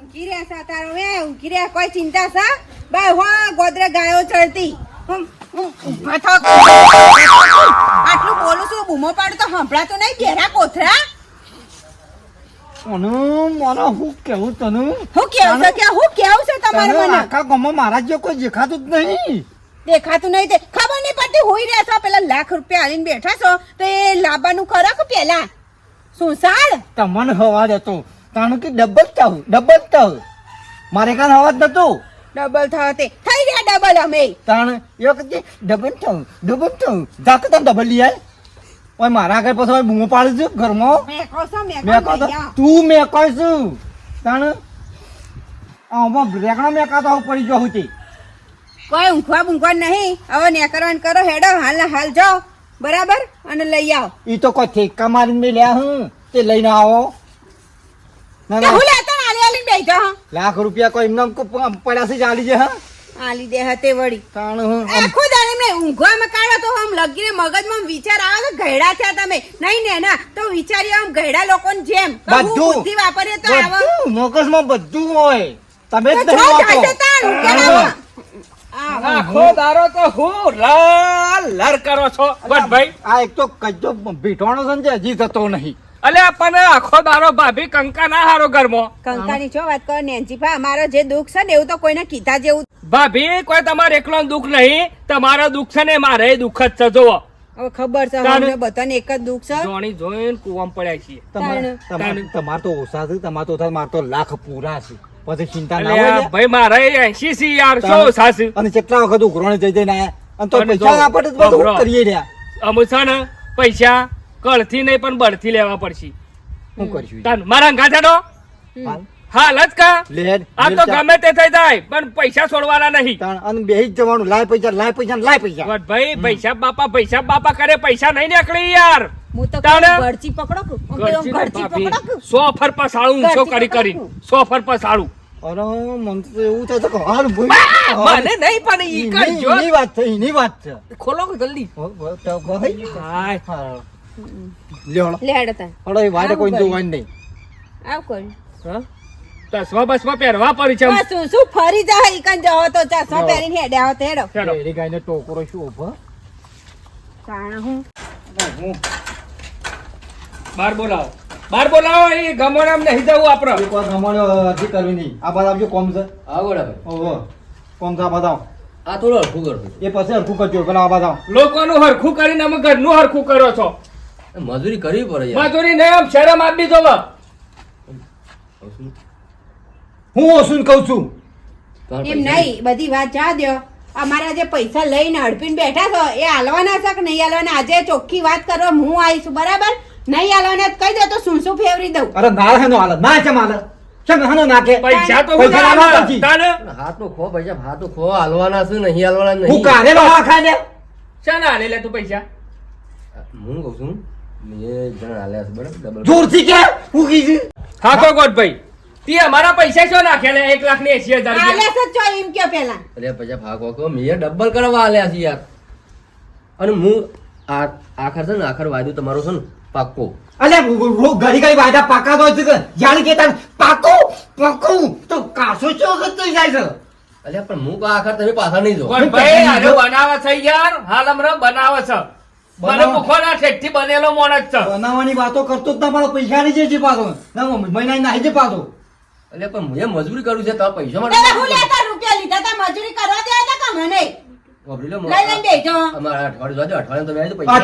ઊંઘી રહ્યા છે તારો વે ઊંઘી રહ્યા કોઈ ચિંતા સા? બે હો ગોદરે ગાયો ચડતી. ઊભા. આટલું બોલું છું બૂમો પાડું તો સંભળાતો નહીં ઘેરા કોથરા? હું કેવું તને? હું કેવું છે કે હું કેવું છે તમારે મને? આખા ગામમાં મારા જે કોઈ દેખાતું જ નહીં. દેખાતું નહીં તે. ખબર નહીં પડતી હોઈ રહ્યા છો પેલા લાખ રૂપિયા આલીને બેઠા છો તો એ લાવવાનું ખરો કે પેલા. શું તમને હવાજ હતો તાણું કે ડબલ તવ ડબલ તવ મારે કાન અવાજ નતો ડબલ થવા તે. થઈ ગયા ડબલ અમે. તાણ એક વખતે ડબલ થાવ ડબલ થાવ. જાક તને ડબલ લઈ આય. ઓય મારા આગળ પછી બૂમો પાડું છું ઘરમાં. મેં કહો છો મેં મેં કહો તો. તું મેં કહીશું છું. તાણ આમાં રેકડા મેં કાતો પડી ગયો હતી કોઈ ઊંઘવા બૂંઘવા નહીં. હવે નેકરવાન કરો હેડો હાલ ને હાલ જાઓ બરાબર? અને લઈ આવો. એ તો કોઈ ઠેકા મારીને મેલ્યા હું. તે લઈને આવો. ના ના. હું લેતા આલી આલી બેઠો હા? લાખ રૂપિયા કોઈ એમને પડ્યા છે ચાલી છે હા? આલી દે હતે વળી. તાણ હું આખો દાડો એમને ઊંઘવામાં કાઢો તો આમ લગીને મગજમાં વિચાર આવે તો ઘેડા થયા તમે. નહીં ને ના તો વિચારી આમ ગયડા લોકોની જેમ. બધું. બુદ્ધિ વાપરીએ તો આવો. મગજમાં બધું હોય. તમે જ તો નહીં વાપરો. આ આખો દારો તો હું લાલ લર કરો છો. બસ ભાઈ. આ એક તો કજો ભીઠવાણો છે હજી થતો નહીં. અલે પણ આખો દારો ભાભી કંકા ના હારો ઘરમાં કંકાની છો વાત કરો નેન્સીભા અમારો જે દુઃખ છે ને એવું તો કોઈને કીધા જેવું. ભાભી કોઈ તમારે એકલો દુઃખ નહીં તમારો દુઃખ છે ને મારે દુઃખ જ છે જુઓ. હવે ખબર છે અમને બધાને એક જ દુઃખ છે. જોણી જોઈને કુવામ પડ્યા છીએ. તમારે તો ઓછા છે તમારે તો ઓછા મારે તો લાખ પૂરા છે. પછી ચિંતા ના હોય ભાઈ મારે એસી સી યાર તાણ. ઓછા છે. અને કેટલા વખત ઉઘરોણે જઈ જઈને આયા? અને તો પૈસા બધું કરીએ રહ્યા. અમુક ને પૈસા કળથી નહીં પણ બળથી લેવા પડશે. શું કરશું તાન મારા અંગા હાલ. હાલ જ કા? આ તો ગમે તે થઈ જાય પણ પૈસા છોડવાના નહીં. અને બે જ જવાનું લાય પૈસા લાય પૈસા લાય પૈસા. ભાઈ પૈસા બાપા પૈસા બાપા કરે પૈસા નહીં નીકળી યાર. સો ફર પસાડું ઊંચો કરી કરી? સો ફર પસાડું. અરે મને તો એવું થાય કે હાલ મને નહીં પણ ઈ કરજો વાત છે એની વાત છે. ખોલો જલ્દી? ભાઈ. લ્યો હળો. લે હેડો એ વારે કોઈ કર્યું. નહીં આવું કર્યું. હા? ચશ્મા બસમાં પહેરવા પડી છે શું શું ફરી જાય ઈ કણ તો ચશ્મા પહેરીને હેડે આવો તો હેડો. ચાલો ગાયને ટોકરો શું ઊભો તાણ હું. હું. બાર બોલાવો. બાર બોલાવો એ ગમોડામ નહીં જવું હજી કરવી નહીં. આ બાદ આવજો કોમ છે. હા બરાબર ઓહો. કોમ છે આ બાદ આવો. આ થોડું હરખું કરતું એ પછી હરખું કરજો પેલા આ બાદ આવો. લોકોનું હરખું કરીને અમે ઘરનું હરખું કરો છો. મજૂરી કરવી પડે મજૂરી નહીં આમ શરમ આપી દો. હું ઓસુન કહું છું. એમ નહીં બધી વાત જા દો અમારા જે પૈસા લઈને હડપીને બેઠા છો. એ હાલવાના છે કે નહીં હાલવાના આજે ચોખ્ખી વાત કરવા હું આવીશું બરાબર? નહીં હાલવાના કહી દો તો શું શું ફેવરી દઉં. અરે ના હેનો હાલ ના છે માલ છે હાનો નાખે પૈસા તો પૈસા હું લાવવા આલે. પછી. ખો પૈસા હાલવાના છે નહીં હાલવાના હું હા ખાઈને. શાના હાલે લે તું પૈસા? હું કહું છું મેં જણ હાલ્યા છે બરાબર? ડબલ જોરથી કે? હું કીધું હા તો ગોઠભાઈ તે અમારા પૈસા શું નાખ્યા એક લાખ ને એસી હજાર હાલે છે ચો એમ કયો પેલા. અરે પૈસા ભાગ વાગો મેં ડબલ કરવા હાલ્યા છે યાર. અને હું આ આખર છે ને આખર વાયદો તમારો છે ને પાક્કો. અલે રો ઘડી ઘડી વાયદા પાકા તો છે કે જાણ કે તાર પાકો? પાકો? તો કાસો ચો કરતો જાય છે? અલ્યા પણ હું આખર તમે પાછા નહીં જો ભાઈ અરે બનાવે છે યાર. હાલ હમણાં બનાવે છે. મને. મુખોના ઠેઠથી બનેલો મોણસ છે. બનાવવાની વાતો કરતો જ ના મારો પૈસા નહીં છે પાછો. ના મહિના નાહી છે પાછો. પણ હું મજૂરી કરું છે તો પૈસા એટલે હું લેતા રૂપિયા લીધા તા મજૂરી કરવા દે હતા કે મને? વાપરી લો, લઈ લઈને બેસજો અમારા અઠવાડિયું જાજો, અઠવાડિયામાં તમે આવી જાઓ પૈસા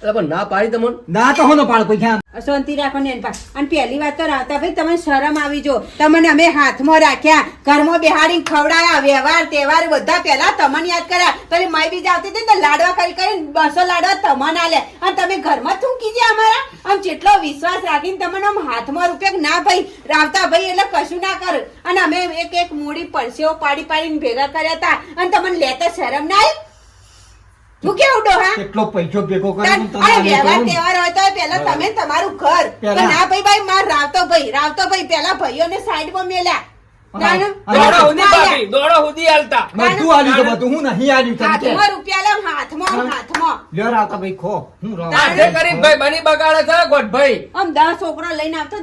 પણ ના પાડી તમને? ના તો હોનો પાડ શાંતિ રાખો ને અને પહેલી વાત તો રાવતા ભાઈ તમને શરમ આવી જો. તમને અમે હાથમાં રાખ્યા. ઘરમાં બેહાડી ખવડાયા વ્યવહાર તહેવાર બધા પહેલા તમને યાદ કર્યા. પેલી માઈ બીજ આવતી હતી ને લાડવા કરી કરીને બસો લાડવા તમને આલે. અને તમે ઘરમાં થૂંકી ગયા અમારા. આમ જેટલો વિશ્વાસ રાખીને તમને આમ હાથમાં રૂપિયા ના ભાઈ રાવતા ભાઈ એટલે કશું ના કર. અને અમે એક એક મૂડી પરસેવો પાડી પાડીને ભેગા કર્યા હતા. અને તમને લેતા શરમ ના આવી? તું કેવું ડોહા કેટલો પૈસો ભેગો તાન- અરે વ્યવહાર તહેવાર હોય તો પહેલા તમે તમારું ઘર. ના ભાઈ ભાઈ માર રાવતો ભાઈ રાવતો ભાઈ પેલા ભાઈઓને સાઈડમાં મેલ્યા. તાણે? દોડો સુધી ભાભી દોડો સુધી હાલતા. બધું આલ્યું તો બધું. હું નહીં આલ્યું તને કે? હાથમાં રૂપિયા લે હાથમાં હાથમાં. લ્યો રાતા ભાઈ ખો. હું રહું. આજે કરીને ભાઈ બની બગાડે છે ગોઠભાઈ આમ દસ છોકરો લઈને આવતો?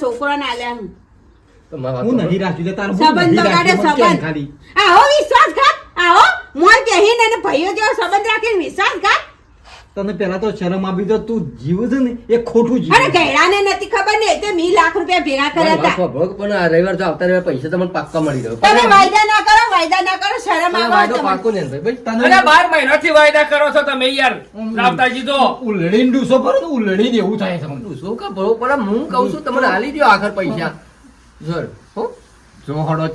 છોકરો ના આલ્યા હું. તો મારી વાત હું સાંભળો. નહીં રાખ્યું તારું સંબંધ સંબંધ. વિશ્વાસઘાત. આવો મોર કહીને અને ભાઈઓ જેવો સંબંધ રાખીને વિશ્વાસઘાત તને પેલા તો શરમ આપી તો તું જીવ છે ને એ ખોટું જીવ અરે ગયડાને નથી ખબર ને તે મી લાખ રૂપિયા ભેગા કર્યા હતા. સાંભળો, પણ આ રવિવાર તો આવતા રવિવાર પૈસા તમને પાક્કા મળી ગયો તમે વાયદા ના કરો વાયદા ના કરો શરમ આવે વાયદો પાક્કો ને ભાઈ તને અને બાર મહિનાથી વાયદા કરો છો તમે યાર. રાવતાજી તો ઉલડીન ડૂસો પર ને ઉલડીને એવું થાય છે મને. શું કા ભરો પણ હું કહું છું તમને હાલી દો આખર પૈસા. જોર હો. જો હડો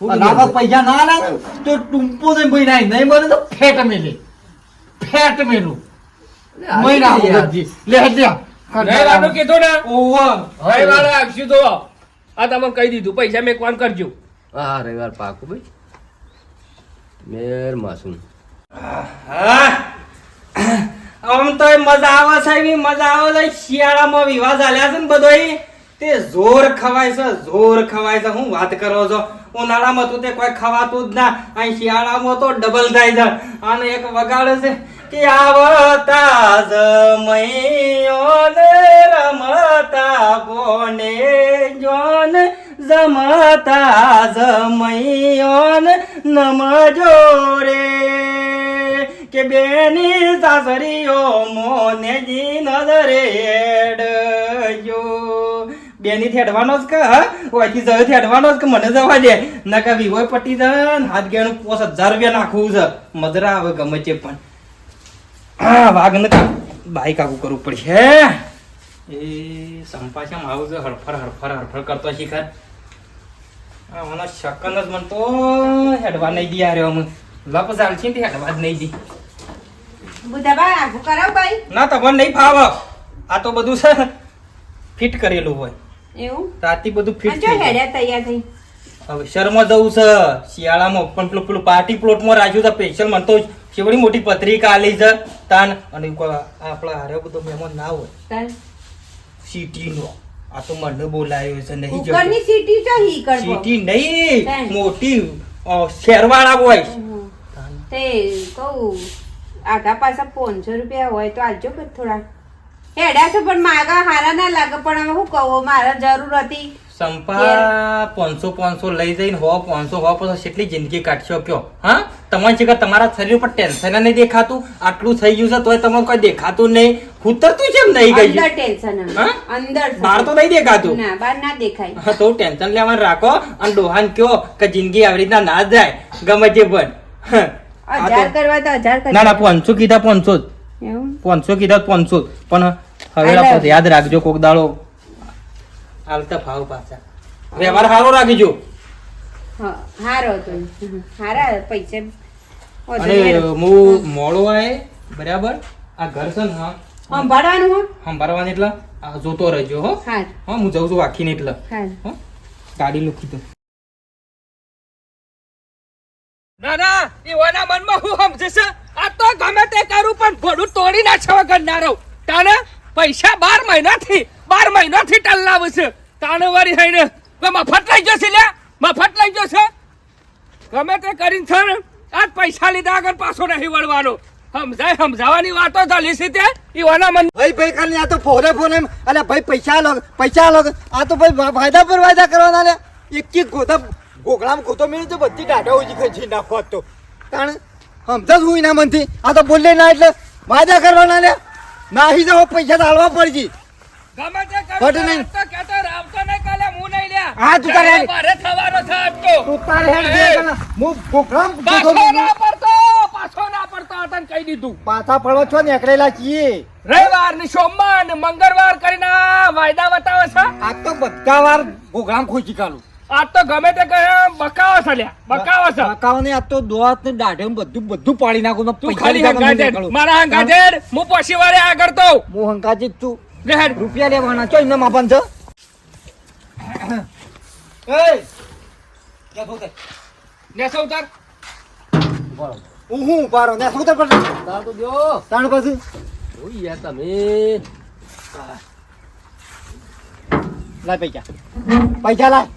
તે આવા પૈસા ના ને તો ટુંપો ને ભાઈ નાય નહીં મળે તો ફેટ મેલે. ફેટ મેલું. મહિના દે લે લે કીધું ને? આપશું તો. આ તમે કહી દીધું. પૈસા મેકવાન કરજો? હા રવિવાર પાકું ભાઈ. મેર માસૂમ. હા. આમ તો મજા આવે છે મજા આવે છે. શિયાળામાં વિવાહ ચાલ્યા છે ને બધોય. તે જોર ખવાય છે, જોર ખવાય છે. હું વાત કરો છો? ઉનાળામાં તો તે કોઈ ખવાતું જ ના. અહીં શિયાળામાં તો ડબલ થાય છે. અને એક વગાડે છે કે આવતા જમૈયોને રમતા બોને જોન. જમતા જમૈયોન નમજો રે કે બેની સાસરીઓ મોને જી નજરે હેડજો બેની થેડવાનો જ કે હા? ઓયથી જવે થેડવાનો જ કે મને જવા દે. નકા વિવોય પટી જા હાથ ગેણું પોસ હજાર રૂપિયા નાખવું છે. મજરા આવે ગમે છે પણ. હા વાઘ ને કા બાઈક આગું કરવું પડશે એ સંપાશમ આવું છે હરફર હરફર હરફર કરતો શીખર. આ મને શકન જ મન તો હેડવા નહીં દી આર્યો હું. લપ ચાલશે ને હેડવા જ નહીં દી. બુધાબા આગું કરાવ ભાઈ ના તમને નહીં ફાવ. આ તો બધું છે ફિટ કરેલું હોય. એવું? તાતી બધું ફિટ થઈ હેડ્યા તૈયાર થઈ. હવે શહેરમાં જવું છે. શિયાળામાં પણ પેલું પેલું પાર્ટી પ્લોટમાં રાખ્યું છે. સ્પેશિયલ મને તો કેવડી મોટી પત્રિકા આલી છે. તાન અને આપણા હારે બધો મહેમાન ના હોય. સિટી સિટીનો આ તો મને બોલાયો છે નહીં કુકરની સિટી તો હી કરવો. સિટી નહીં મોટી શેરવાળા હોય. તે કહું આધા પાછા પાંચસો રૂપિયા હોય તો આલજો થોડા હેડ્યા છે પણ માગા હારા ના લાગે પણ હવે શું કહું મારે જરૂર હતી સંપા પાંચસો પાંચસો લઈ જઈને હો પાંચસો હો પછી કેટલી જિંદગી કાઢશો કયો? હા? તમારી જગ્યા તમારા શરીર પર ટેન્શન નહીં દેખાતું. આટલું થઈ ગયું છે તોય તમને કોઈ દેખાતું નહીં. ઉતરતું કેમ નહીં અંદર ટેન્શન અંદર બહાર તો નહીં દેખાતું. ના બહાર ના દેખાય. હા, તો ટેન્શન લેવાનું રાખો અને ડોહાન કયો કે જિંદગી આવી રીતના ના જાય. ગમે તે પણ. હજાર કરવા તો હજાર ના ના પાંચસો કીધા પાંચસો પાંચસો કીધા પાંચસો પણ હવે હાલો. આપણે યાદ રાખજો કોક દાડો. હાલતા ભાવ પાછા. વ્યવહાર સારો રાખજો. હારો હતો હમ. હારા પૈસા. વધુ અને હું મોડો આય બરાબર? આ ઘર છે ને સંભાળવાનું હો? સંભાળવાની એટલે? આ જોતો રહેજો હો. હા. હું જઉં છું વાખીને એટલે. હાર ગાડી લૂકી દઉં ના ના એવાના મનમાં હું સમજે છે? આ તો ગમે તે કરું પણ ભડું તોડી નાખવા વગર ના રહું. તાને? પૈસા બાર મહિનાથી બાર મહિનાથી ટલ્લાવું છે. તાણવારી થઈને મફત લઈ જશે, લે, મફત લઈ જશે. ગમે તે કરીને છે આજ પૈસા લીધા આગળ પાછો નહીં વળવાનો. સમજાય સમજાવવાની વાતો ચાલી છે તે, ઈવાના મન ભાઈ ભાઈ, ખાલી આ તો ફોરે ફોરે અલે, ભાઈ, પૈસા લો પૈસા લો આ તો ભાઈ વાયદા પર વાયદા કરવાના, લે. એક એક ગોતા ગોગળામ ગોતો મેં તો બધી ડાઢા ઉજી ખજી નાખો તો. કારણ સમજા હું ના મનથી? આ તો બોલે ના એટલે વાયદા કરવાના, લે. નાહી જાઓ પૈસા તો પડજી ગમે તે કરું નહીં. તો રાવતો ને કાલે હું નહીં લે હા, તું તારે મારે થવાનો છે આજ તું. તારે હેડ દે. હું ગોગળામાં પાછો ના પડતો પાછો ના પડતો તને કહી દીધું. પાછા પડવા છો ને નીકળેલા છીએ. રવિવાર ને સોમવાર ને મંગળવાર કરીને વાયદા બતાવે છે? આ તો બધા વાર ગોગળામાં ખોજી કાઢું. આજ તો ગમે તે કહે બકાવો છે લ્યા બકાવા છે. કાકાઓને આ તો દોત ને દાઢે બધું બધું પાડી નાખું ને તું ખાલી હંગાજેર. મારા હંગાજેર હું? પછી વાળે આગળ તો હું હંકાજી તું છું. રૂપિયા લેવાના છો એમને માપન છે? એ! નેસો ઉતાર. હું હું ઊભા રહો ને શું તો પડે તો દ્યો તાણ પછી ઓય યાર તમે. લાય પૈસા. પૈસા લાય.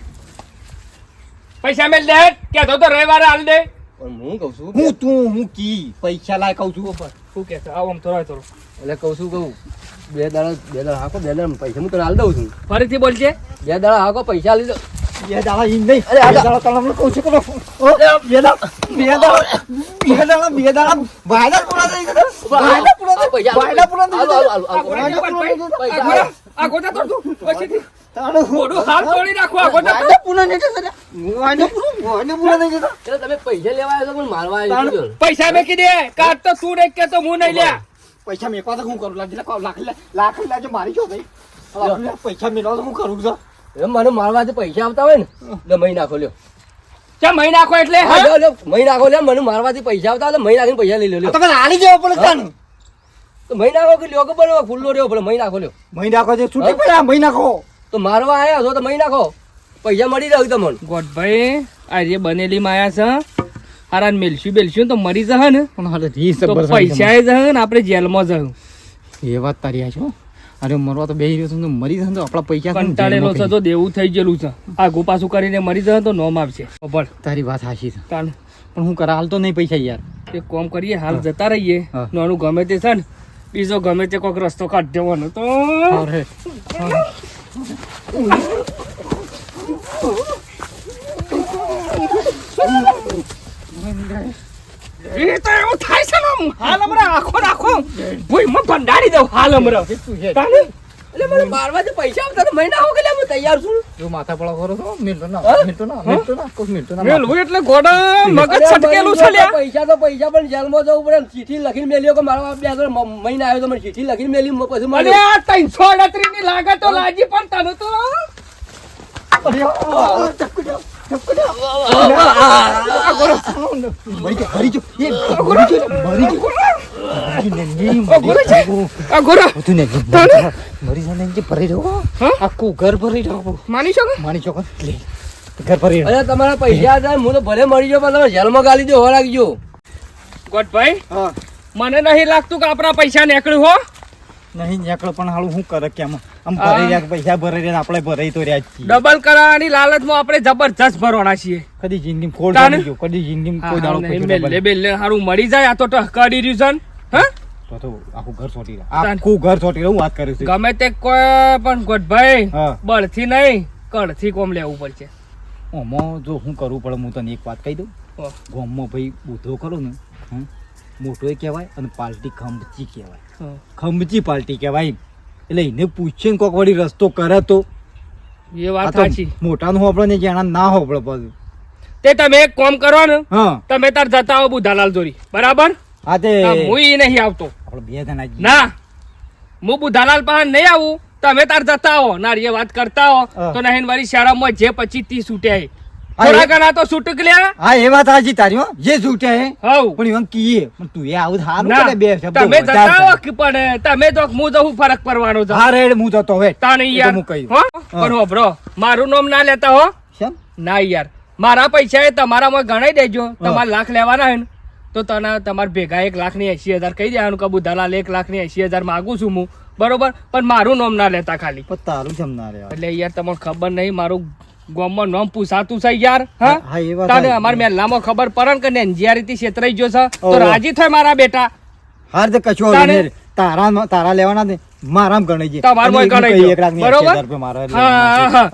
પૈસા મેલ દે કે તો રવિવારે હાલ દે. પણ હું કહું છું હું તું હું કી? પૈસા લાય કહું છું શું કે છે? આવો આમ થોડો થોડો. એટલે કહું છું કહું. બે દાડા બે દાડા હાકો બે દાડા પૈસા હું તને હાલ દઉં છું. ફરીથી બોલજે. બે દાડા હાકો પૈસા લીધો બે દાડા ઈ નહીં. અરે, આ દાડા તને કહું છું કે બે દાડા બે દાડા બે દાડા બે દાડા વાયદા પૂરા થઈ ગયા વાયદા પૂરા થઈ પૈસા વાયદા પૂરા થઈ હાલો, હાલો, ગયા હાલો, હાલો. આ ગોળા વાયદા પૂરા થઈ ગયા. આ ગોળા- આ ગોળા પછીથી. તાણે તોડી નાખું પૂરા નહીં એટલે તમે પૈસા લેવા આવ્યો છો પણ મારવા આવ્યો પૈસા મેકી દે કાઢ તો તું નહીં કેતો હું નહીં લ્યા પૈસા મેકવા તો હું કરું? લાખ લાખ લાખ લાખ મારી જો ભાઈ. પૈસા મેળવા તો હું કરું છું. મને મારવા પૈસા આવતા હોય ને મહિના મહી નાખો લ્યો. ચા મહી નાખો એટલે મહી નાખો લ્યો મને મારવાથી પૈસા આવતા એટલે મહી નાખીને પૈસા લઈ લ્યો તમે હાલી જવો તો મહી નાખો કે લ્યો કે બરો ખુલ્લો રહ્યો ભલે મહી નાખો લ્યો. મહી નાખો છે છૂટી પડ્યા મહી નાખો. તો મારવા આવ્યા છો તો મહી નાખો. પૈસા મળી રહ્યો તમને. ગોઠભાઈ આ જે બનેલી માયા છે હારા મેલશું બેલશું તો મરી જશે ને પણ હાલે તો પૈસા એ જશે ને આપણે જેલમાં જશું એ વાત તારી આ છો? અરે મરવા તો બે રહ્યો છું મરી જશે તો આપણા પૈસા કંટાળેલો છે તો દેવું થઈ ગયેલું છે. આગુ પાછું કરીને મરી જશે તો નોમ આવશે. ખબર તારી વાત સાચી છે. પણ હું કરા હાલતો નહીં પૈસા યાર. એક કોમ કરીએ હાલ જતા રહીએ. હા. નાનું ગમે તે છે ને બીજો ગમે તે કોઈક રસ્તો કાઢ દેવાનો તો. અરે એ તો એવું થાય છે ને. હાલ હમણાં આખો રાખો ભૂઈમાં ભંડારી દઉં. હાલ હમણાં એટલે મને મારવાથી પૈસા આવતા તો મહિના હો કે હું તૈયાર છું. જો માથા પડા કરો છો મિલતો ના મિલતો ના મિલતો ના કોઈ મિલતો ના મેલવું એટલે ગોડા મગજ છટકેલું છે લ્યા. પૈસા તો પૈસા પણ જેલમાં જવું પડે ચીઠી લખીને મેલ્યો કે મારા બે હજાર મહિના આવ્યો તો મને ચીઠી લખીને મેલી પછી મળે ત્રણસો અડત્રીસની લાગે તો લાગી પણ તને તો. મરી ગયો, મરી ગયો. મરી ગયો, માની શકો માની ચોકન લે ઘર ભરી રહ્યો અરે તમારા પૈસા હતા હું તો ભલે મળી ગયો પણ તમે જેલમાં ગાલી દો હોવા લાગજો ગોટભાઈ? મને નહીં લાગતું કે આપણા પૈસા નીકળ્યું હો? નહીં નીકળો પણ હાલું શું કરે કેમ? આમ ભરાઈ રહ્યા પૈસા ભરાઈ રહ્યા આપણે ભરાઈ તો રહ્યા છીએ. ડબલ કરવાની લાલચમાં આપણે જબરજસ્ત ભરવાના છીએ. કદી જિંદગી ખોડ તાને? કદી જિંદગી કોઈ દાડો હારું મળી જાય આ તો ટહકાડી રહ્યું છે ને. હા? તો તો આખું ઘર સોટી તાને? આખું ઘર સોટી રહ્યા હું વાત કરું છું ગમે તે કોઈ પણ ગોટભાઈ હા. બળથી નહીં કળથી કોમ લેવું પડશે. ઓમાં જો હું કરવું પડે હું તને એક વાત કહી દઉં. ગોમમાં ભાઈ બુધો કરો ને હમ, મોટોય કહેવાય અને પાલટી ખંભચી કહેવાય. હા. ખંભચી પાલટી કહેવાય એટલે એને પૂછીને કોક વળી રસ્તો કરે તો. એ વાત સાચી. મોટાનું હોબળે ને જેના ના હોબળે પાછું. તે તમે એક કોમ કરો ને તમે તાર જતા હો બુધાલાલ જોરી બરાબર? હા તે હા, હું ઈ નહીં આવતો. આપણે બે જણા. ના હું બુધાલાલ પાસે નહીં આવું. તમે તાર જતા આવો. નારીએ વાત કરતા હો તો નહીં મારી શાળામાં જે પચીસ ત્રીસ છૂટ્યા હે. થોડા ઘણા તો છૂટક લ્યા. હા એ વાત હાજી તારી હો. જે છૂટે હે હવ. પણ એમ કીએ. પણ તું એ આવું હારું કરે બે શબ્દ તમે જતા હો કે પણ તમે તો હું જવું ફરક પડવાનો છે. હા રેડ હું જતો હે તાણે યાર. હું કહી. હો હા. પણ મારું નામ ના લેતા હો. ના યાર. મારા પૈસા એ તમારામાં ગણાઈ દેજો. તમારે લાખ લેવાના હે ને. તો તને તમારે ભેગા એક લાખની એસી હજાર કહી દેવાનું કે દલાલ એક લાખની એસી હજાર માગું છું હું. બરોબર? પણ મારું નામ ના લેતા ખાલી. પણ તારું જમ ના લેવા એટલે યાર તમને ખબર નહીં મારું ગામમાં નામ પૂછાતું છે યાર હા? તને. અમાર મહેલામાં ખબર પડે ને કે નેંજિયારીથી છેતરાઈ ગયો છે? તો રાજી થાય મારા બેટા. હાર્દ કશો તારે? તારા તારા લેવાના ને મારામ ગણાઈ જાય તમારામાં અને ગણાઈ જાય. બરોબર?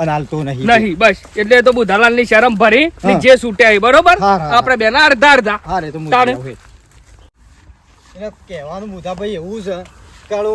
અને હાલ નહીં નહીં બસ એટલે તો બુધાલાલની શરમ ભરી ને. જે છૂટ્યા બરોબર. આપણે બેના અડધા અડધા હા રે તો તારે? એટલે કહેવાનું મુદ્દા ભાઈ એવું છે કાળો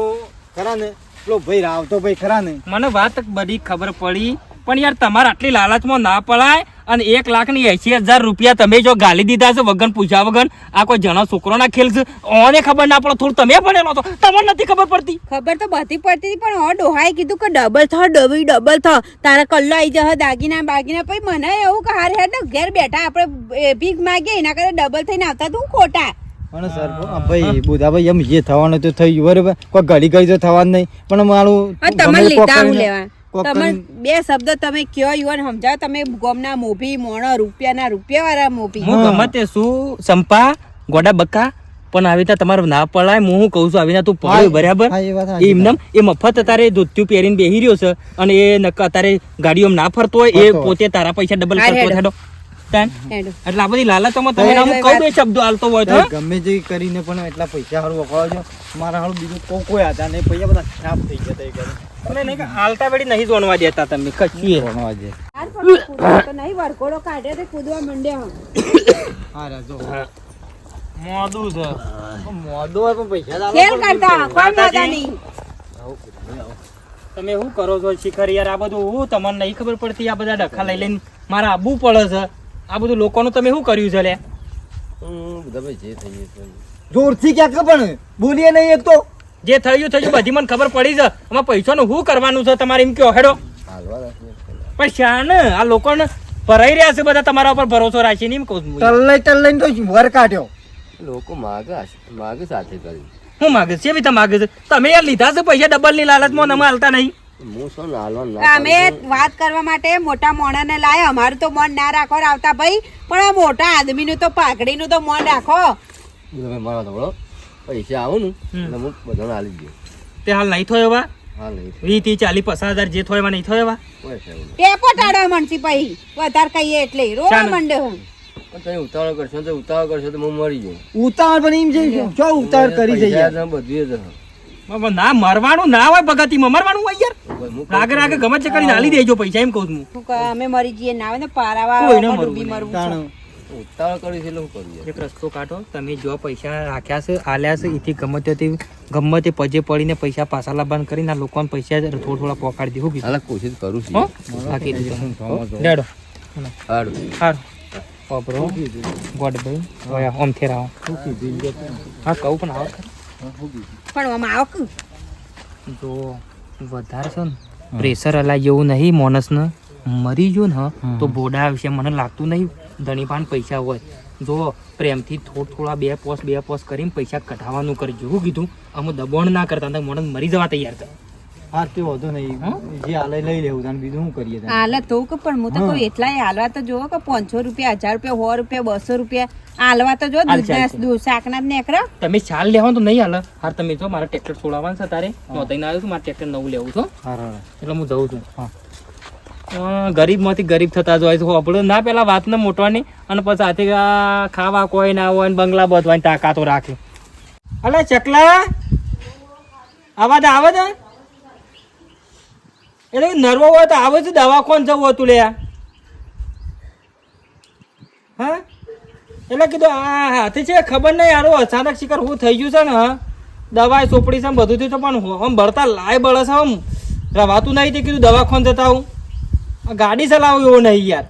ખરા ને પેલો ભાઈ રાવતો ભાઈ ખરા ને મને વાત બધી ખબર પડી પણ યાર તમારે આટલી લાલચમાં ના પડાય અને એક લાખની એસી હજાર રૂપિયા તમે જો ગાલી દીધા છે વગર પૂછ્યા વગર આ કોઈ જણા છોકરોના ખેલ છે ઓને ખબર ના પડે થોડું તમે ભણેલો છો. તમને નથી ખબર પડતી. ખબર તો બધી પડતી હતી પણ હો ડોહાએ કીધું કે ડબલ થ ડબલ ડબલ થ. તારા કલ્લો આવી જશે દાગીના બાગીના. પછી મને એવું કે હારે હેડ ને ઘેર બેઠા આપણે ભીખ માગીએ એના કરતા ડબલ થઈને આવતા તું ખોટા. પણ સર ભાઈ બુધા ભાઈ એમ જે થવાનું તો થઈ ગયું બરોબર? કોઈ ઘડી ઘડી તો થવાનું નહીં. પણ મારું તમે લીધા લેવા. તમે બે શબ્દ તમે કયો યુવાન સમજાવ. તમે ગોમના મોભી મોણો રૂપિયાના રૂપિયા વાળા મોભી. હું હા. ગમે તે શું સંપા ગોડા બક્કા પણ આવી રીતે તમારે ના પડાય હું શું કહું છું આવી તું પડ્યો બરાબર? એમને એ મફત તારે ધોત્યું પહેરીને બેહી રહ્યો છે અને એ નક્કા તારે ગાડીઓ ના ફરતો હોય એ પોતે તારા પૈસા ડબલ કરતો હેડો. એટલે આ બધી લાલચમાં તમે આમ કઈ કહું બે શબ્દો હાલતો હોય તો ગમે તે કરીને પણ એટલા પૈસા હારું વપરાવો છો મારા હારું બીજું કોઈ કોઈ હતા નહીં પૈસા બધા ખરાબ થઈ ગયા એ. તમે નહીં હાલતા વેળી નહીં જોણવા દેતા તમે કશું ભણવા જે. યાર, પણ કૂદવા તો નહીં વરઘોડો કાઢે તે કૂદવા માંડ્યા હા રાજો મોદું છે. મોદો હોય પણ પૈસા ખેલ કરતા કોઈ મજા નહીં. તમે શું કરો છો શિખર યાર? આ બધું હું તમને નહીં ખબર પડતી આ બધા ડખા લઈ લઈને મારે આબુ પડે છે. આ બધું લોકોનું તમે શું કર્યું છે લે? બધા જે થઈ જોરથી ક્યાંક પણ બોલીએ નહીં એક તો. જે થયું થયું બધી મને ખબર પડી છે. આમાં પૈસાનું શું કરવાનું છે તમારે એમ કયો હેડો. પણ શાને આ લોકોને ભરાઈ રહ્યા છે બધા તમારા ઉપર ભરોસો રાખીને એમ કહું તલ્લાઈ તલ્લાઈ તો વર કાઢ્યો. લોકો માગે માગે સાથે કરી. હું માગે છે? બી માગે છે? તમે યાર લીધા છે પૈસા ડબલની લાલચમાં ને અમે હાલતા નહીં. હું શું હાલવા ના અમે વાત કરવા માટે મોટા મોણા ને લાય. અમારું તો મન ના રાખો આવતા ભાઈ પણ આ મોટા આદમી નું તો પાઘડીનું તો મન રાખો. તમે મારા થોડો પૈસા આવું ને. એટલે હું બધાને હાલી દઉં. તે હાલ નહીં થયો એવા? હા નહીં વીસથી ચાલીસ પચાસ હજાર જે થયો એવા નહીં થયો એવા? ટેપો ટાળવા મણસી પછી વધારે કહીએ એટલે. રોવા શાનું? માંડે પણ તમે ઉતાવળ કરશો તો ઉતાવળ કરશો તો હું મરી જાઉં. ઉતાવળ પણ એમ છે જો ઉતાવળ કરી પૈસા બધું જ ના મરવાનું ના હોય ભગતીમાં મરવાનું હોય યાર. હું રાગે રાગે ગમે છે કરીને હાલી દેજો પૈસા એમ કહું છું અમે મરી જઈએ ના હોય ને પારાવા મરવું ઉતાવળ કરી છે શું હું એક રસ્તો કાઢો તમે જો પૈસા રાખ્યા છે આલ્યા છે એથી ગમે તે ગમે તે પજે પડીને પૈસા પાછા લાભાન કરીને આ લોકોને પૈસા થોડા થોડા પોકાડી દેવું કીધું હાલે કોશિશ કરું છું. હો? બાકી નહીં. ડેડો હારું. હારું. વાપરો. ગોડભાઈ ઓયા ઓમ થેરા હા કહું પણ આવો. પણ આમાં આવો જો વધારે છે ને પ્રેશર અલા જેવું નહીં માણસને મરી ગયો ને તો બોડા આવશે મને લાગતું નહીં. ધણી પાન પૈસા હોય. જો પ્રેમથી થોડ થોડા બે પોસ બે પોસ કરીને પૈસા કઢાવવાનું કરજો. શું કીધું અમુક દબાણ ના કરતા મોડન મરી જવા તૈયાર છે હા તે વધુ નહીં. જે હાલે લઈ લેવું તને બીજું શું કરીએ? હાલે તો કે પણ હું તો એટલાય હાલવા તો જોવો કે પાંચસો રૂપિયા હજાર રૂપિયા સો રૂપિયા બસો રૂપિયા હાલવા તો જો દૂધના શાકના જ નેકરા. તમે ચાલ લેવા તો નહીં હાલ. હાર તમે જો મારે ટ્રેક્ટર છોડાવવાનું છે તારે. નોંધાઈને આવ્યો છું મારે ટ્રેક્ટર નવું લેવું છું હા હા હા. એટલે હું જઉં છું. હા. ગરીબમાંથી ગરીબ થતા જ હોય છે. આપણે ના, પેલા વાતને મોટવાની અને પછી આથી ખાવા કોઈ ના હોય બંગલા બધવાની તાકાતો રાખે. અલે, ચકલા? અવાજ આવે છે? એટલે નર્વો હોય તો આવે છે, દવાખાન જવું હતું લે. હા? એટલે કીધું, આ હાથી છે, ખબર નહીં યાર અચાનક શિકાર હું થઈ ગયું છે ને દવા ચોપડી છે બધું થયું પણ આમ ભરતા લાય બળે છે આમ. રવાતું નહીં તે કીધું, દવાખાન જતા હું ગાડી ચલાવું એવો નહીં યાર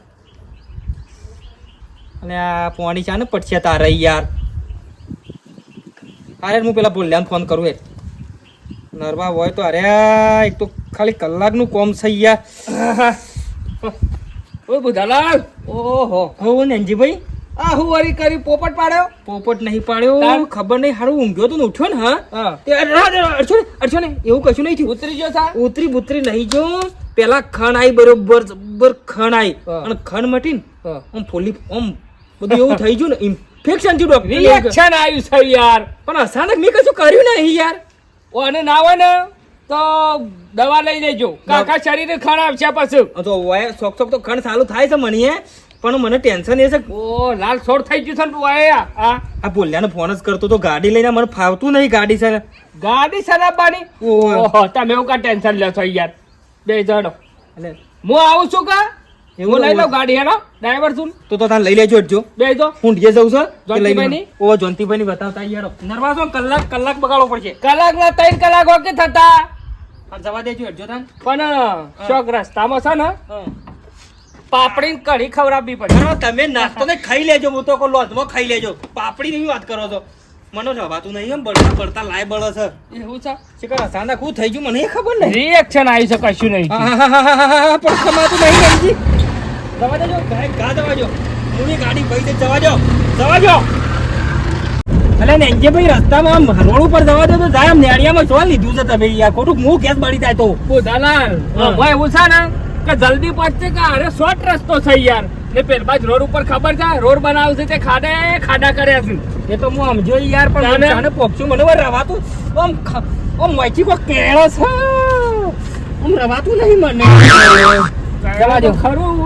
અને આ પોણી છે ને પડશે તારે યાર અરે હું પેલા બોલ્યા ફોન કરું એ નરવા હોય તો અરે એક તો ખાલી કલાકનું કોમ છે યાર ઓય બુધાલાલ ઓહો હો નેનજીભાઈ આ હું વરી કરી પોપટ પાડ્યો પોપટ નહીં પાડ્યો ખબર નહીં હારું ઊંઘ્યો તો ને ઉઠ્યો ને હા અડશો ને અડશો ને એવું કશું નહીં થયું ઉતરી ગયો સા ઉતરી બુતરી નહીં જો પેલા ખણ આવી બરોબર જબ્બર ખણ આવી અને ખણ મટી ને આમ ફોલી આમ બધું એવું થઈ ગયું ને ઇન્ફેક્શન થયું ડોક્ટર રિએક્શન આવ્યું છે યાર. પણ અચાનક મેં કશું કર્યું નહીં યાર. અને ના હોય ને તો દવા લઈ લેજો. કાકા શરીર ખરાબ છે પાછું. તો વાય શોખ શોખ તો ખણ ચાલુ થાય છે મને પણ મને ટેન્શન એ છે ઓ લાલ છોડ થઈ ગયું છે ને તું આયા આ. આ બોલ્યાને ફોન જ કરતો તો ગાડી લઈને મને ફાવતું નહીં ગાડી છે. ગાડી સલાબવાની ઓહો. તમે એવું કા ટેન્શન છો યાર. બે જણો. એટલે હું આવું છું કે? હું લઈ લઉં ગાડી હેડો. ડ્રાઈવર છું તો તો તને લઈ લેજો જો. બે જો. હું ડીએ જઉં છું જોન્તીભાઈની? ઓ જોંતીભાઈ ની બતાવતા યાર નર્વાસો કલાક કલાક બગાડવો પડશે. કલાક ના ત્રણ કલાક વાગે થતા. પણ જવા દેજો હટજો તને. પણ શોક રસ્તામાં છે ને પાપડી ને કઢી ખવડાવવી પડે તમે નાસ્તો ને ખાઈ લેજો. હું તો લોજમાં ખાઈ લેજો. પાપડી ની વાત કરો છો. મને રવાતું નહીં એમ બળતા બળતા લાય બળ છે. એવું છે? શીખર અચાનક શું થઈ ગયું મને ખબર નહીં? રિએક્શન આવી છે કશું નહીં. પણ ખમાતું નહીં એમજી. જવા દેજો ગાય ગા જવા જો મૂવી ગાડી ભાઈ દે જવા જો જવા દો અલે નેંજે ભાઈ રસ્તામાં આમ રોડ ઉપર જવા દો તો જાય આમ નેડિયામાં જોવા લીધું છે તમે? યાર ખોટું મું કેસ બળી જાય તો. બુધાલાલ ભાઈ એવું છે ને કે જલ્દી પહોંચશે કે અરે શોર્ટ રસ્તો છે યાર. ને પેલ જ રોડ ઉપર ખબર છે? રોડ બનાવશે તે ખાડે ખાડા કર્યા છે. એ તો હું સમજો યાર પણ? મને પોપચું મને હવે રવાતું. ઓમ ઓમ મચી કો કેળો છે? ઓમ રવાતું નહીં મને. જવા દો. ખરું.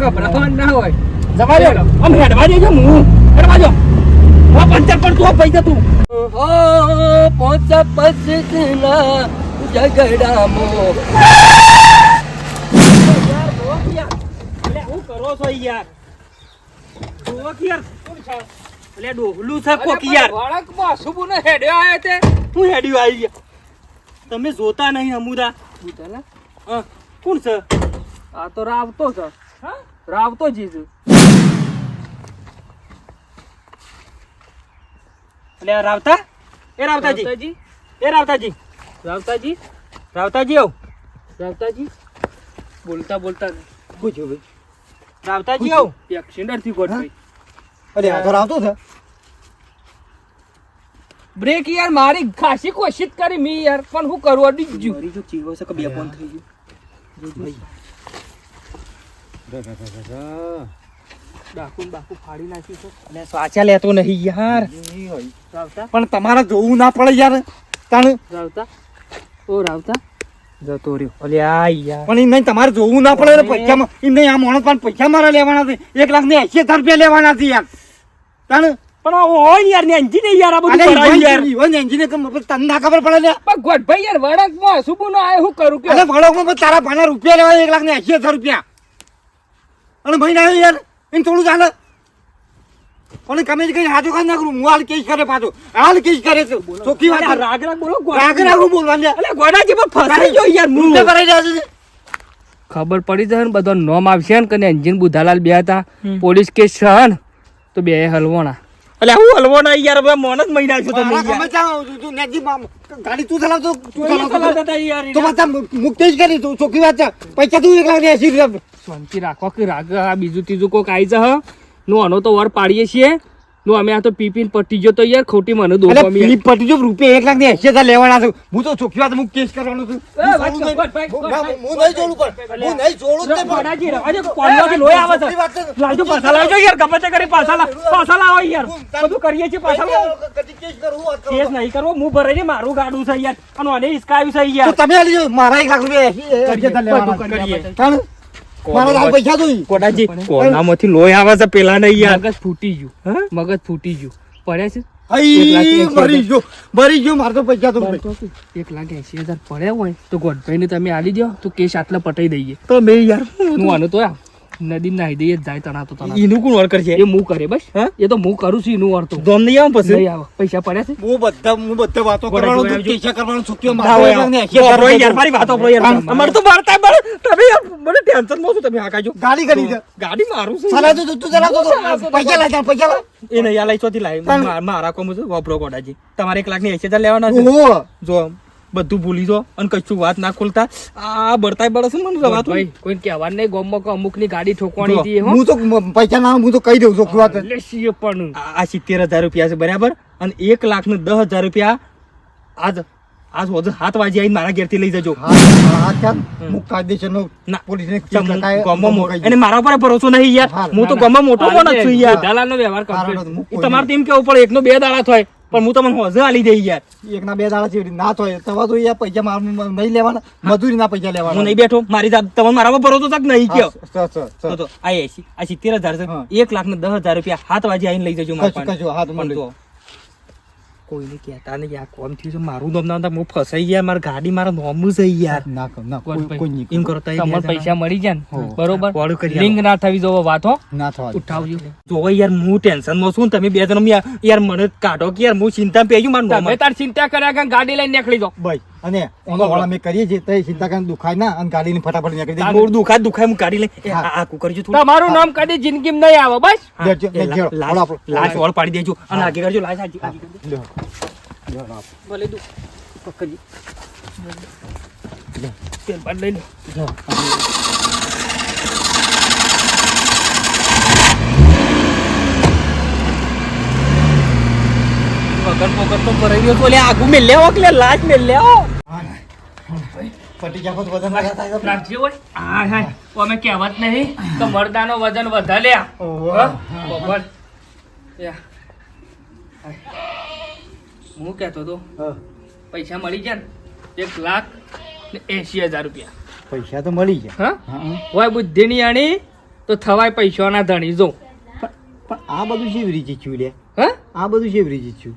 ગભરાવાનું ના હોય. જવા દો. આમ હેડવા દેજો હું હેડવા જો હો પંચર પર તું પૈસા તું ઓ પોચ પસના યાર એટલે હું કરો છો યાર? જોવો કે યાર કોણ છે? એટલે ડોહલું છે કોક યાર. વળાંકમાં શુભુને હેડ્યો આયો તે. હું હેડ્યું આવી ગયા. તમે જોતા નહીં અમુદા. બુધાલા, હા કોણ છે? આ તો રાવતો છે. હા? રાવતો જીજુ એટલે રાવતા? એ રાવતાજી. રાવતાજી? એ રાવતાજી. રાવતાજી? રાવતાજી આવ. રાવતાજી? બોલતા બોલતા પૂછ્યું ભાઈ. રાવતાજી આવ? એક્સિડન્ટથી ગોઠવાઈ. અરે આ તો આવતો છે. બ્રેક યાર મારી ખાસી કોશિશ કરી મી યાર પણ હું કરું? અડી ગયું. મરી જો ચીવો છે કે બે પોઈન્ટ થઈ ગયું? બાકુ ફાડી નાખ્યું છે. એટલે સાચા લેતો નહીં યાર. પણ તમારે જોવું ના પડે યાર તાણ. રાવતા? ઓ રાવતા? જતો રહ્યો. અલે આ યાર. પણ એમ નહીં તમારે જોવું ના પડે પૈસા પૈસામાં. એમ નહીં આ માણસ પણ પૈસા મારા લેવાના છે. એક લાખ ને એસી હજાર રૂપિયા લેવાના છે યાર. તને પણ હોય યાર ને એન્જિન યાર આ બધું કરાયું યાર. ઈવન એન્જિને તને ના ખબર પડે ને? પણ ગોઠભાઈ યાર વડકમાં સુબુ નો આય હું કરું કે અરે પણ તારા ભાના રૂપિયા લેવા એક લાખ ને એસી હજાર રૂપિયા. અને ભાઈ ના યાર. એને થોડું ચાલે પણ તમે જ કઈ હાથો કાઢ નાખું હું હાલ કેસ કરે પાછો. હાલ કેસ કરે છે. ચોખ્ખી વાત અરે આ છે. રાગ રાગ બોલો રાગ રાગું બોલવાનું યાર. અલે ગોડાજી પર ફસાઈ ગયો યાર હું. ભરાઈ રહ્યા છે ખબર પડી જશે ને બધો નોમ આવશે ને કને એન્જિન બુધાલાલ બે હતા. પોલીસ કેસ છે ને તો બે હલવોણા અલે હું હલવોણા યાર હવે મોન જ મહિના છું તમે ગાડી તું ચલાવતો તું ચલાવતો યાર તો બતા મુક્ત જ કરી તું ચોખ્ખી વાત છે. પૈસા તું એક લાખ ને એસી રૂપિયા શાંતિ રાખો કે રાગ આ બીજું ત્રીજું કોક આવી જા નું આનો તો વર પાડીએ છીએ. નો અમે આ તો પીપીન પટી ગયો તો યાર ખોટી મને દો અમે પટી જો રૂપિયા એક લાખ ને એસી હજાર લેવાના છે. હું તો ચોખ્ખી વાત હું કેસ કરવાનો છું. એ, વાત હું નહીં જોડું પણ. હું નહીં જોડું તે. ગોડાજી રવાજો કોલમાંથી લોહી આવે છે. લાવજો પાછા લાવજો યાર ગમે તે કરી પાછા લાવ પાછા લાવો યાર. બધું કરીએ છીએ પાછા લાવો. કદી કેસ કરું, વાત કરો. કેસ નહીં કરવો હું ભરાઈ મારું ગાડું છે યાર. અને આને હિસકાયું છે તો યાર તમે આલી મારા એક લાખ રૂપિયા એસી- હજાર લેવાના છે. કરીએ. મારા પૈસા કોનામાંથી લોહી આવે છે પેલા યાર. મગજ ફૂટી ગયું. હા? મગજ ફૂટી ગયું. પડ્યા છે? હઈ, એક લાખ એંસી મરી ગયો મરી ગયો માર તો પૈસા તો એક લાખ એસી હજાર પડ્યા હોય તો ગોડભાઈને તમે આલી દો તો કેસ આટલા પટાઈ દઈએ. તમે યાર હું આનો તો આ. નદી નાહી દઈએ જાય તણા તો તણા એનું કોણ વર્કર છે? એ હું કરે બસ. હા? એ તો હું કરું છું એનું વર્તો દોમ નહીં આવું પછી? નહીં આવે. પૈસા પડ્યા છે. હું બધા હું બધા વાતો કરવાનો આવજો. કેસ કરવાનો છું, કે ના મારે યાર, મારી વાતો વાપરો યાર. અમાર તો મારતા બળ તમે મને ટેન્શનમાં છો તમે આ કાજો ગાડી કરી દે ગાડી મારું છે. સાલા તું તું ચલાવતો તો. પૈસા લાય જા, પૈસા લાય. એ નહીં આ લઈ ચોથી લાવી મારા કોમ છે વાપરો ગોડાજી. તમારે એક લાખની એસી લેવાના છે. જો. બધું ભૂલી જો અને કશું વાત ના ખોલતા. આ બળતાય બળે છે મને રવાતું. ભાઈ કોઈ કહેવા નહીં ગોમમાં કો અમુકની ગાડી ઠોકવાની હતી હું. તો પૈસા ના હું તો કહી દઉં છું વાત. એટલે પણ. આ સિત્તેર હજાર રૂપિયા છે બરાબર? અને એક લાખ ને દસ હજાર રૂપિયા આજ આજ હોજ સાત વાગે આવીને મારા ઘેરથી લઈ જજો. હા કાયદેસરનો પોલીસને ગામમાં દઉં. મારા પર ભરોસો નહીં યાર. હું તો ના, મોટો કોણ છું યાર. દલાલનો વ્યવહાર કરું તમારે તેમ કેવું પડે એકનો બે દાડા થાય. પણ હું તમને હોજે આલી દઈ યાર. એકના બે દાડા જેવી ના થાય તવા તો યાર પૈસા માર નહીં લેવાના. મજૂરીના પૈસા હું નહીં બેઠો. મારી જાત- તમે મારા પર ભરોસો તક નહીં કયો. તો તો આ એસી આ સિત્તેર હજાર છે. એક લાખ ને દસ હજાર રૂપિયા હાથ વાજી આવીને લઈ જજો મારા પાસે. હાથ. જો, કોઈને કહેતા નહીં આ કોમ થયું છે? મારું નામ ના હું ફસાઈ ગયા મારા ગાડી મારા નોમનું છે યાર. ના ના, કોઈ-. એમ કરો તમારે પૈસા મળી જાય ને બરોબર. લિંક ના થવી જોવો વાત. હો ના થવા ઉઠાવજો. જો યાર હું ટેન્શનમાં છું તમે બે જણ યાર યાર મને કાઢો કે યાર હું ચિંતા પેજુ મારું તમે નામ તાર ચિંતા કર્યા કે ગાડી લઈને નીકળી જાઓ. ભાઈ અને ઓનો વાળા મે કરીએ છીએ તો એ ચિંતા કરીને દુખાય ના અને ગાડીને ફટાફટ નીકળી દે મૂળ દુખાય દુખાય હું કાઢી લઈ. આ કુ કરજો થોડું તમારું નામ કદી જિંદગી નહીં આવે બસ. લેજો. લા- લાશ. ઓળ પાડી દેજો. અને આગે કરજો લાશ આજી. લ્યો. લ્યો, ભલે દુ પકડી તેલ પાડ લઈ લો. વગર વગર તો ભરાઈ ગયો તો લે આગુ મે લેવો કે લાજ મે લેવો? પટી જાફત વજન લાગ્યા થાય તો. રાખજે હોય? હા હા. તો અમે કહેવત નહીં. તો મરદાનો વજન વધારે ઓહો. બબર યા. હું કહેતો તો પૈસા મળી જાય ને એક લાખ ને એસી હજાર રૂપિયા. પૈસા તો મળી ગયા હા? હોય બુદ્ધિની આણી તો થવાય પૈસાના ધણી જો. પણ આ બધું શેવી રીતે થયું લે હા? આ બધું શેવી રીતે થયું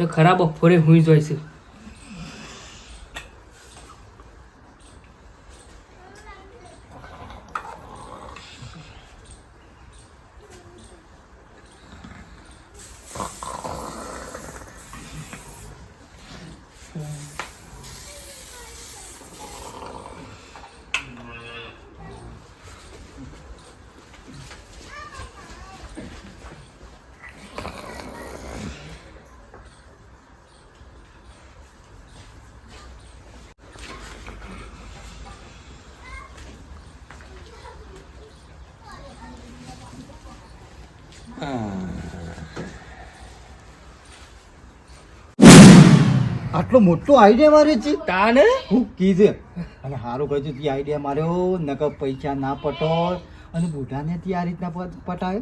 ને ખરા બપોરે હુઈ જાય આટલો મોટો આઈડિયા મારે છે. તાને? હું કીધે. અને સારું કહ્યું તી આઈડિયા માર્યો નકર પૈસા ના પટો અને બુઢાને તી આ રીતના પટાય? પટાવે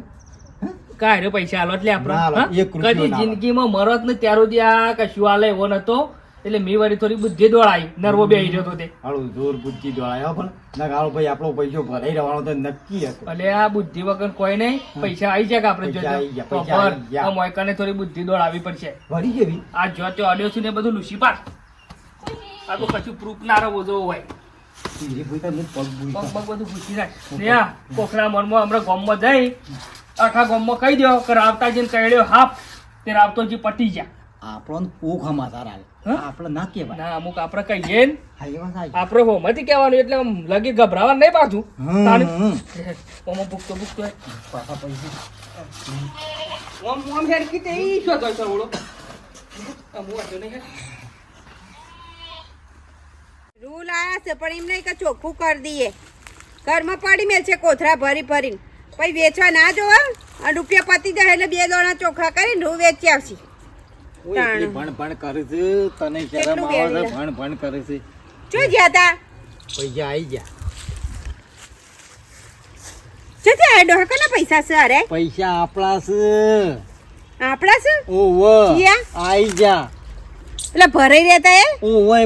કાંઈ રે પૈસા આલો એટલે આપણે. એક કદી જિંદગીમાં મરત ને ત્યારો સુધી આ કશું આલે એવો નતો. એટલે મેં વળી થોડી બુદ્ધિ દોડાઈ. નર્વો બે આવી તો. તે હાલો જોર બુદ્ધિ દોડાયો પણ. ના હાળો ભાઈ આપણો પૈસો ભરાઈ રહેવાનો તો નક્કી હતો એટલે આ બુદ્ધિ વગર કોઈ નહીં. પૈસા આવી જાય કે આપણે જો તો ભર. આ મોયકાને થોડી બુદ્ધિ દોડાવી પડશે. વળી જેવી આ જો તે ઓડિયો સુને ને બધું લૂસી પાડ. આ તો કશું પ્રૂફ ના રહો જો હોય. પગ પગ બધું ભૂસી રાખ કોકરા મનમાં હમણાં ગોમમાં જઈ આખા ગોમમાં કહી દો કે રાવતાજીને કહેડ્યો હાફ. તે રાવતોજી પટી જા આપણો કોક હમાસાર હા? હાલે. આપણે ના કહેવાય. ના અમુક આપણે કહીએ ને. આપણે હો હોમથી કહેવાનું એટલે આમ લગી ગભરાવા નહીં પાછું. ઓમાં ભૂખતો ભૂખતો પાછા પૈસા. ઓમ ઓમ હેર કીતે ઈ શું જોઈ સર ઓળો? અમુ આજો નહીં રૂલ આયા છે પણ એમ નહીં કે ચોખ્ખું કરી દઈએ. ઘરમાં પડી મેલ છે કોથરા ભરી ભરીને. પછી વેચવા ના જોવા અને રૂપિયા પતી જાય એટલે બે દોણા ચોખ્ખા કરીને રૂ વેચી આવશે. ભણ ભણ કરે છે તને શરમ આવે છે ભણ ભણ કરે છે. શું જ્યાં તા. પૈસા આવી ગયા. શું થયા ડોહા કોના પૈસા છે અરે? પૈસા આપણા છે. આપણા છે? ઓવો આવી ગયા. એટલે ભરાઈ રહેતા એ?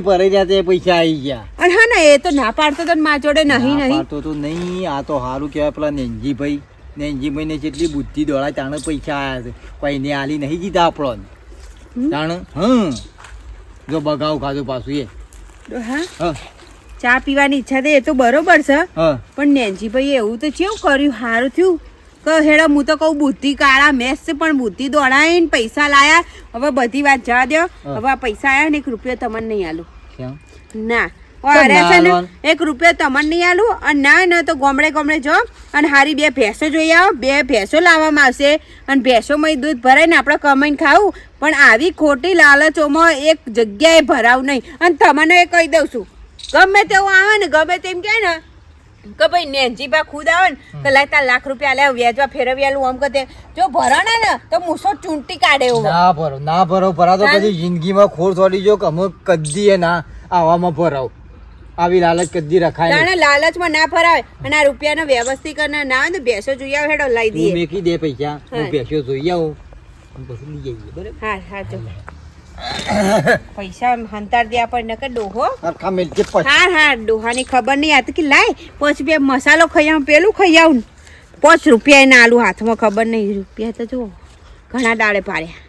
ભરાઈ તે પૈસા આવી ગયા. અને હા ને એ તો ના પાડતો તો મા જોડે નહીં નહીં. પાડતો તો નહીં આ તો સારું કહેવાય પેલા નેનજીભાઈ. નેનજીભાઈ ને જેટલી બુદ્ધિ દોડાય તાણે પૈસા આવ્યા છે. કોઈને આલી નહીં દીધા આપણો તાણે હમ. જો બગાવ ખાધું પાછું એ. હા? ચા પીવાની ઈચ્છા થઈ એ તો બરોબર છે. હા. પણ નેનજીભાઈ એવું તો કેવું કર્યું? સારું થયું. કે હેડો હું તો કહું બુદ્ધિ કાળા મેસ છે પણ બુદ્ધિ દોડાઈને પૈસા લાયા. હવે બધી વાત જવા દો હવે આ પૈસા આયા ને એક રૂપિયો તમને નહીં આલું. ના. અરે છે ને એક રૂપિયો તમને નહીં આલું અને ના ના તો ગોમડે ગોમડે જો અને હારી બે ભેંસો જોઈ આવો. બે ભેંસો લાવવામાં આવશે અને ભેંસોમાં દૂધ ભરાઈને આપણે કમાઈને ખાવું. પણ આવી ખોટી લાલચોમાં એક જગ્યાએ ભરાવ નહીં. અને તમને એ કહી દઉં છું ગમે તેવું આવે ને ગમે તેમ કહે ને કે ભાઈ નેનજીબા ખુદ આવે ને તો લાય તાર લાખ રૂપિયા લે વ્યાજવા ફેરવ્યાલું આમ કે જો ભરાણા ને તો મૂસો ચૂંટી કાઢે એવું. ના ભરો ના ભરો ભરા તો પછી જિંદગીમાં ખોર થોડી જો કે અમે કદી ના આવામાં ભરાવ. આવી લાલચ કદી રખાય ના લાલચમાં ના ફરાવે અને આ રૂપિયાનો વ્યવસ્થિત કરીને ના આવે તો ભેંસો જોઈ આવ હેડો લઈ તું દઈએ. મેકી દે પૈસા. હું ભેંસો જોઈ આવું. પછી લઈ જઈએ બરાબર? હા હા જો. પૈસા હંતાર દે આપણને નકર ડોહો. હા હા ડોહાની ખબર નહીં આ તો કે લાય પછી બે મસાલો ખાઈ આવું પેલું ખાઈ આવું પાંચ રૂપિયા ના આલુ હાથમાં ખબર નહીં રૂપિયા તો જો ઘણા દાડે પાડ્યા.